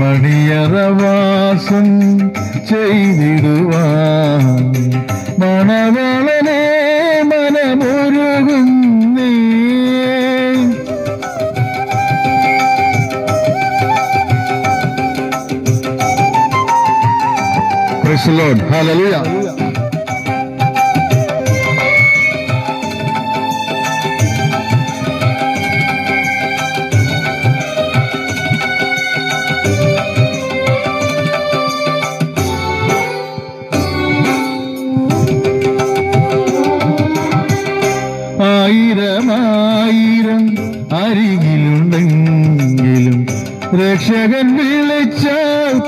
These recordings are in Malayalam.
മണിയറവാസം ചെയ്തിടുവാൻ മണവളനെ മനമൊരുകുന്നേ. Praise the രക്ഷകൻ വിളിച്ച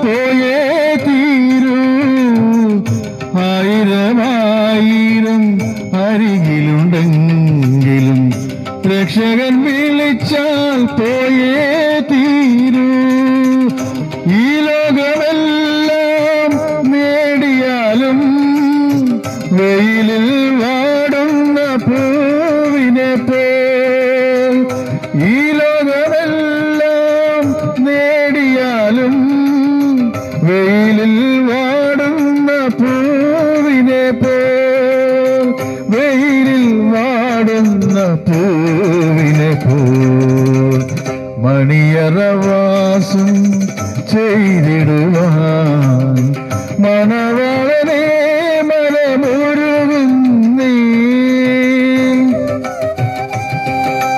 പോയേ തീരൂ. ആയിരമായിരം അരികിലുണ്ടെങ്കിലും രക്ഷകൻ വിളിച്ചാൽ പോയേ തീരൂ. ഈ ലോകമെല്ലാം നേടിയാലും വെയിലിൽ പൂവിനെ പോൽ വെയിലിൽ വാടുന്ന പൂവിനെ പോൽ മണിയറവാസം ചെയ്തിടുവാൻ മണവളനെ മനമുരുകുന്നേ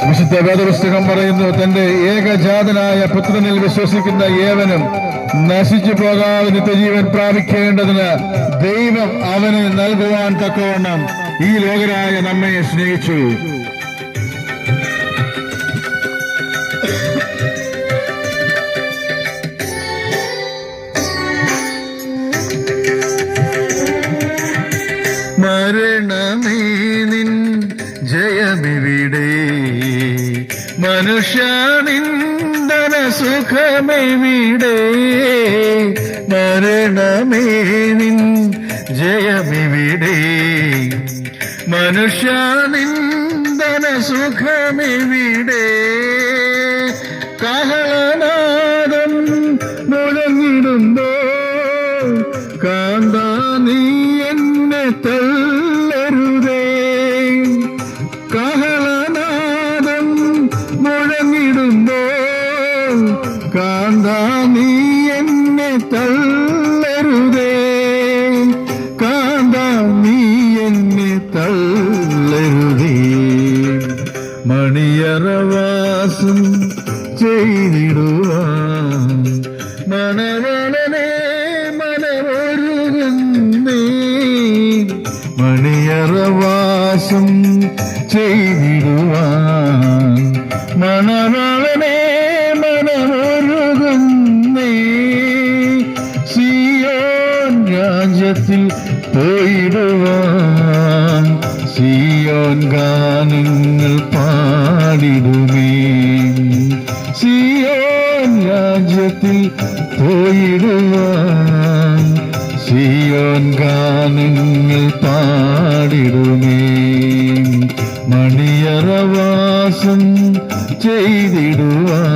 വിശുദ്ധ വേദപുസ്തകം പറയുന്നു തന്റെ ഏകജാതനായ പുത്രനിൽ വിശ്വസിക്കുന്ന ഏവനും നശിച്ചു പോകാതെ നിത്യജീവൻ പ്രാപിക്കേണ്ടതിന് ദൈവം അവന് നൽകുവാൻ തക്കവണ്ണം ഈ ലോകരായ നമ്മെ സ്നേഹിച്ചു. മരണമേ നിൻ ജയമിവിടെ? മനുഷ്യ നിന്ദന സുഖമെവിടെ മരണമേ നിൻ ജയമിവിടെ മനുഷ്യ നിന്ദന സുഖമെവിടെ കഹളനാദം മുഴങ്ങിടുമ്പോ കാന്ത നീ എന്നെ തള്ളരുതേ. കാഹളനാദം മണിയറവാസം ചെയ്തിടുവാൻ. മനമൊരുകുന്നേ. മണിയറവാസം ചെയ്തിടുവാൻ. മണവളനെ മനമൊരുകുന്നേ. സിയോൻ രാജ്യത്തിൽ പോയിടുവാൻ. സിയോൻ ഗാനങ്ങൾ പാടിടുമേ. സിയോൻ രാജ്യത്തിൽ പോയിടുവാൻ സിയോൻ ഗാനങ്ങൾ പാടിടുമേ. മണിയറവാസം ചെയ്തിടുവാൻ